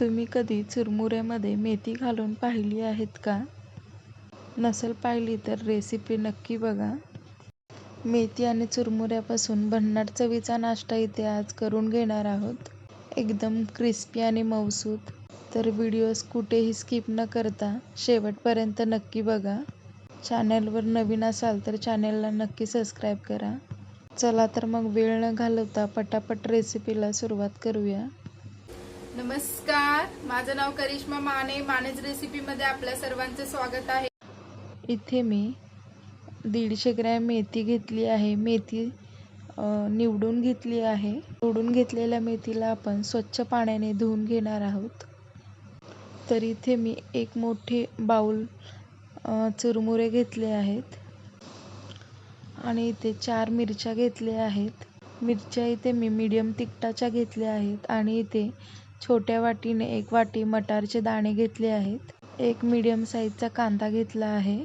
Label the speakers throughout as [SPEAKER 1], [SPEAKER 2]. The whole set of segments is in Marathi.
[SPEAKER 1] तुम्ही कधी चुरमुऱ्यामध्ये मेथी घालून पाहिली आहेत का? नसेल पाहिली तर रेसिपी नक्की बघा. मेथी आणि चुरमुऱ्यापासून भन्नाट चवीचा नाश्ता इथे आज करून घेणार आहोत. एकदम क्रिस्पी आणि मऊसूत. तर व्हिडिओज कुठेही स्किप न करता शेवटपर्यंत नक्की बघा. चॅनलवर नवीन असाल तर चॅनलला नक्की सबस्क्राईब करा. चला तर मग वेळ न घालवता पटापट रेसिपीला सुरुवात करूया.
[SPEAKER 2] नमस्कार माझं नाव करिश्मा माने मानेज रेसिपीमध्ये आपल्या सर्वांचं स्वागत आहे.
[SPEAKER 1] इथे मी दीडशे ग्रॅम मेथी घेतली आहे. मेथी निवडून घेतली आहे. निवडून घेतलेल्या मेथीला आपण स्वच्छ पाण्याने धुवून घेणार आहोत. तर इथे मी एक मोठे बाऊल चुरमुरे घेतले आहेत. आणि इथे चार मिरच्या घेतल्या आहेत. मिरच्या इथे मी मीडियम तिखटाच्या घेतल्या आहेत. आणि इथे छोट्या वाटीने एक वाटी मटारचे दाणे घेतले आहेत. एक मीडियम साईजचा कांदा घेतला आहे.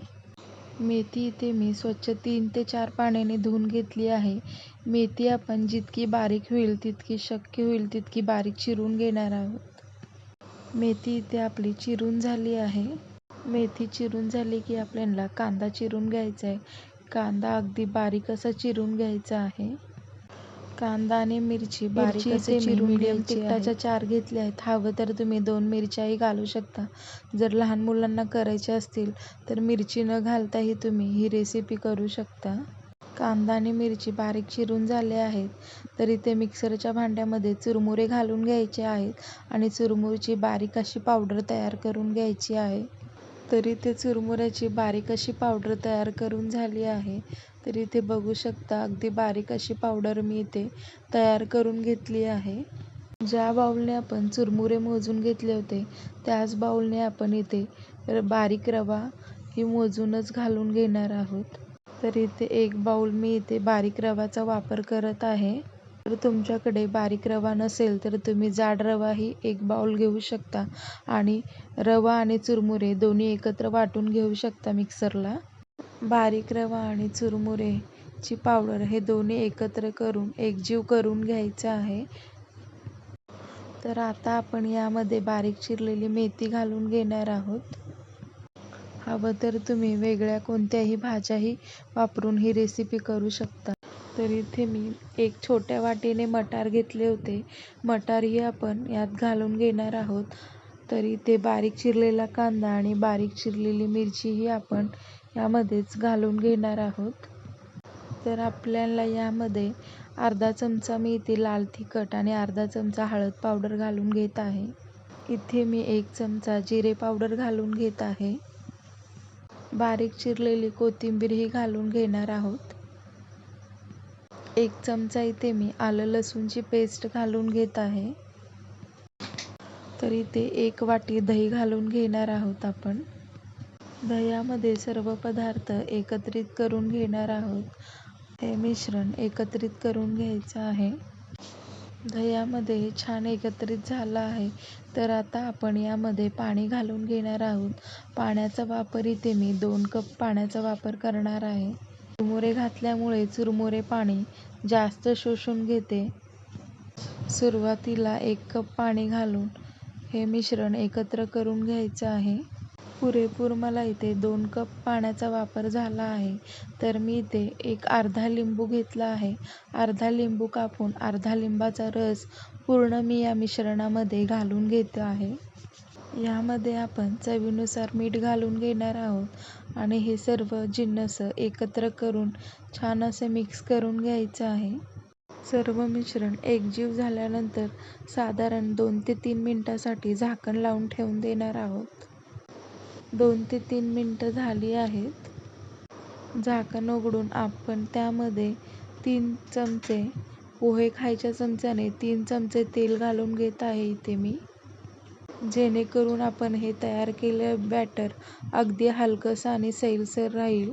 [SPEAKER 1] मेथी इथे मी स्वच्छ तीन ते चार पाण्याने धुवून घेतली आहे. मेथी आपण जितकी बारीक होईल तितकी शक्य होईल तितकी बारीक चिरून घेणार आहोत. मेथी इथे आपली चिरून झाली आहे. मेथी चिरून झाली की आपल्याला कांदा चिरून घ्यायचा आहे. कांदा अगदी बारीक असा चिरून घ्यायचा आहे. कांदा आणि मिरची बारीक असे चिरून मीडियम तिखटाच्या चार घेतल्या आहेत. हवं तर तुम्ही दोन मिरच्याही घालू शकता. जर लहान मुलांना करायचे असतील तर मिरची न घालताही तुम्ही ही रेसिपी करू शकता. कांदा आणि मिरची बारीक चिरून झाले आहेत. तर इथे मिक्सरच्या भांड्यामध्ये चुरमुरे घालून घ्यायचे आहेत आणि चुरमुरची बारीक अशी पावडर तयार करून घ्यायची आहे. तर इथे चुरमुऱ्याची बारीक अशी पावडर तयार करून झाली आहे. तर इथे बघू शकता अगदी बारीक अशी पावडर मी इथे तयार करून घेतली आहे. ज्या बाऊलने आपण चुरमुरे मोजून घेतले होते त्याच बाऊलने आपण इथे बारीक रवा ही मोजूनच घालून घेणार आहोत. तर इथे एक बाऊल मी इथे बारीक रवाचा वापर करत आहे. जर तुमच्याकडे बारीक रवा नसेल तर तुम्ही जाड रवाही एक बाऊल घेऊ शकता. आणि रवा आणि चुरमुरे दोन्ही एकत्र वाटून घेऊ शकता मिक्सरला. बारीक रवा आणि चुरमुरेची पावडर हे दोन्ही एकत्र करून एकजीव करून घ्यायचं आहे. तर आता आपण यामध्ये बारीक चिरलेली मेथी घालून घेणार आहोत. हवं तर तुम्ही वेगळ्या कोणत्याही भाज्याही वापरून ही रेसिपी करू शकता. तर इथे मी एक छोट्या वाटीने मटार घेतले होते. मटारही आपण यात घालून घेणार आहोत. तर इथे बारीक चिरलेला कांदा आणि बारीक चिरलेली मिरचीही आपण यामध्येच घालून घेणार आहोत. तर आपल्याला यामध्ये अर्धा चमचा मी इथे लाल तिखट आणि अर्धा चमचा हळद पावडर घालून घेत आहे. इथे मी एक चमचा जिरे पावडर घालून घेत आहे. बारीक चिरलेली कोथिंबीरही घालून घेणार आहोत. एक चमचा इथे मी आलं लसूणची पेस्ट घालून घेत आहे. तर इथे एक वाटी दही घालून घेणार आहोत आपण. दह्यामध्ये सर्व पदार्थ एकत्रित करून घेणार आहोत. हे मिश्रण एकत्रित करून घ्यायचं आहे. दह्यामध्ये छान एकत्रित झालं आहे. तर आता आपण यामध्ये पाणी घालून घेणार आहोत. पाण्याचा वापर इथे मी दोन कप पाण्याचा वापर करणार आहे. चुरमुरे घातल्यामुळे चुरमुरे पाणी जास्त शोषून घेते. सुरुवातीला एक कप पाणी घालून हे मिश्रण एकत्र करून घ्यायचं आहे. पुरेपूर मला इथे दोन कप पाण्याचा वापर झाला आहे. तर मी इथे एक अर्धा लिंबू घेतला आहे. अर्धा लिंबू कापून अर्धा लिंबाचा रस पूर्ण मी या मिश्रणामध्ये घालून घेत आहे. यामध्ये आपण चवीनुसार मीठ घालून घेणार आहोत. आणि हे सर्व जिन्नस एकत्र करून छान असे मिक्स करून घ्यायचं आहे. सर्व मिश्रण एकजीव झाल्यानंतर साधारण दोन ते तीन मिनटासाठी झाकण लावून ठेवून देणार आहोत. दोन ते तीन मिनटं झाली आहेत. झाकण उघडून आपण त्यामध्ये तीन चमचे पोहे खायच्या चमच्याने तीन चमचे तेल घालून घेत आहे इथे मी. जेणेकरून आपण हे तयार केलेलं बॅटर अगदी हलकंसं आणि सैलसर राहील.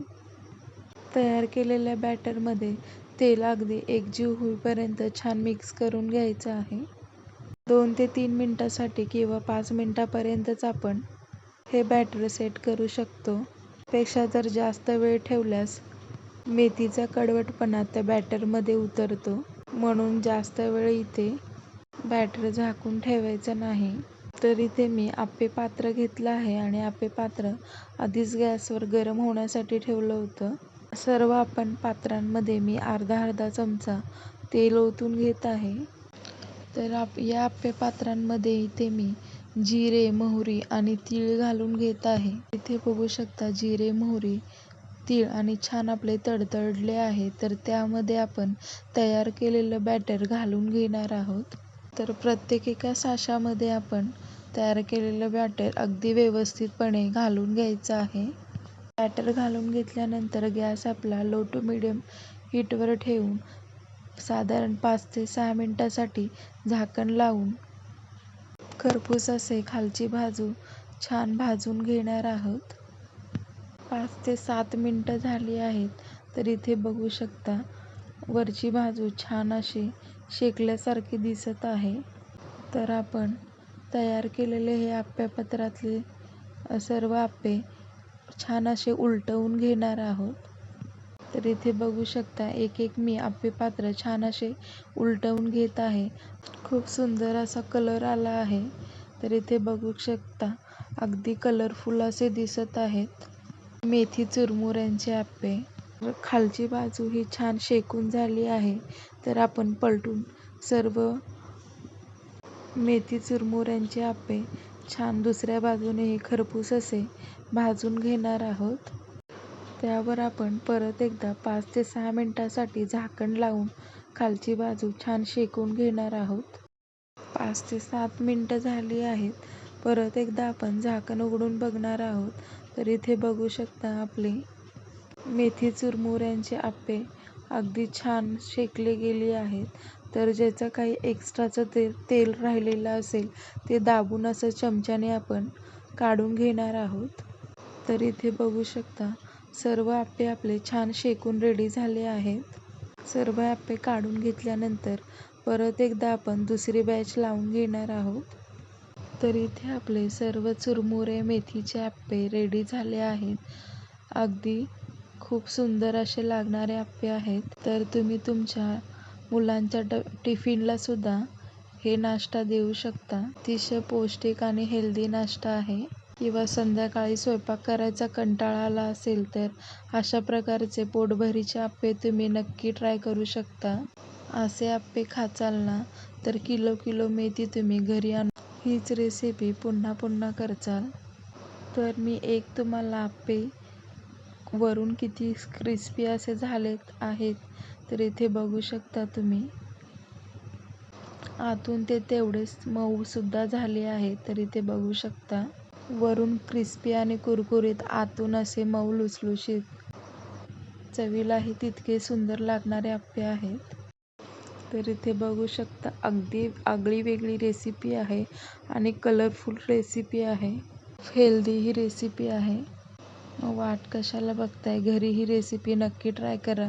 [SPEAKER 1] तयार केलेल्या बॅटरमध्ये तेल अगदी एकजीव होईपर्यंत छान मिक्स करून घ्यायचं आहे. दोन ते तीन मिनटासाठी किंवा पाच मिनटापर्यंतच आपण हे बॅटर सेट करू शकतो. पेक्षा जर जास्त वेळ ठेवल्यास मेथीचा कडवटपणा त्या बॅटरमध्ये उतरतो. म्हणून जास्त वेळ इथे बॅटर झाकून ठेवायचं नाही. तर इथे मी आप्पे पात्र घेतलं आहे आणि आप्पे पात्र आधीच गॅसवर गरम होण्यासाठी ठेवलं होतं. सर्व आपण पात्रांमध्ये मी अर्धा अर्धा चमचा तेल ओतून घेत आहे. तर आप या आप्पे पात्रांमध्ये इथे मी जिरे मोहरी आणि तीळ घालून घेत आहे. इथे बघू शकता जिरे मोहरी तीळ आणि छान आपले तडतडले आहे. तर त्यामध्ये आपण तयार केलेलं बॅटर घालून घेणार आहोत. तर प्रत्येक एका साशामध्ये आपण तयार केलेलं बॅटर अगदी व्यवस्थितपणे घालून घ्यायचं आहे. बॅटर घालून घेतल्यानंतर गॅस आपला लो टू मिडियम हीटवर ठेवून साधारण पाच ते सहा मिनटासाठी झाकण लावून खरपूस असे खालची बाजू छान भाजून घेणार आहोत. पाच ते सात मिनटं झाली आहेत तर इथे बघू शकता वरची बाजू छान अशी शेकल्यासारखी दिसत आहे. तर आपण तयार केलेले हे आप्यापत्रातले पत्रातले सर्व आप्पे छान असे उलटवून घेणार आहोत. तर इथे बघू शकता एक एक मी आप्पे पात्र छान असे उलटवून घेत आहे. खूप सुंदर असा कलर आला आहे. तर इथे बघू शकता अगदी कलरफुल असे दिसत आहेत. मेथी चुरमुऱ्यांचे आप्पे. खालची बाजू ही छान शेकून झाली आहे. तर आपण पलटून सर्व मेथी चुरमुऱ्यांचे आप्पे छान दुसऱ्या बाजूने हे खरपूस असे भाजून घेणार आहोत. त्यावर आपण परत एकदा पाच ते सहा मिनटासाठी झाकण लावून खालची बाजू छान शेकून घेणार आहोत. पाच ते सात मिनटं झाली आहेत. परत एकदा आपण झाकण उघडून बघणार आहोत. तर इथे बघू शकता आपले मेथी चुरमुऱ्यांचे आप्पे अगदी छान शेकले गेले आहेत. तर ज्याचं काही एक्स्ट्राचं ते तेल राहिलेलं असेल ते दाबून असं चमच्याने आपण काढून घेणार आहोत. तर इथे बघू शकता सर्व आप्पे आपले छान शेकून रेडी झाले आहेत. सर्व आप्पे काढून घेतल्यानंतर परत एकदा आपण दुसरी बॅच लावून घेणार आहोत. तर इथे आपले सर्व चुरमुरे मेथीचे आप्पे रेडी झाले आहेत. अगदी खूप सुंदर असे लागणारे आप्पे आहेत. तर तुम्ही तुमच्या मुलांच्या ट टिफिनला सुद्धा हे नाश्ता देऊ शकता. अतिशय पौष्टिक आणि हेल्दी नाश्ता आहे. किंवा संध्याकाळी स्वयंपाक करायचा कंटाळा आला असेल तर अशा प्रकारचे पोटभरीचे आप्पे तुम्ही नक्की ट्राय करू शकता. असे आप्पे खाचाल ना तर किलो किलो मेथी तुम्ही घरी आणून हीच रेसिपी पुन्हा पुन्हा करचाल. तर मी एक तुम्हाला आप्पे वरून किती क्रिस्पी असे झालेत आहेत तर इथे बघू शकता तुम्ही. आतून ते तेवढेच मऊसुद्धा झाले आहे तर इथे बघू शकता. वरून क्रिस्पी आणि कुरकुरीत आतून असे मऊ लुसलुशीत चवीलाही तितके सुंदर लागणारे आप्पे आहेत. तर इथे बघू शकता अगदी आगळी वेगळी रेसिपी आहे आणि कलरफुल रेसिपी आहे. हेल्दी ही रेसिपी आहे. वाट कशाला बघताय? घरी ही रेसिपी नक्की ट्राय करा.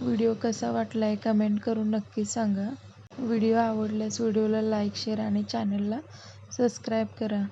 [SPEAKER 1] व्हिडिओ कसा वाटला आहे कमेंट करून नक्की सांगा. व्हिडिओ आवडल्यास व्हिडिओला लाईक शेअर आणि चॅनलला सबस्क्राईब करा.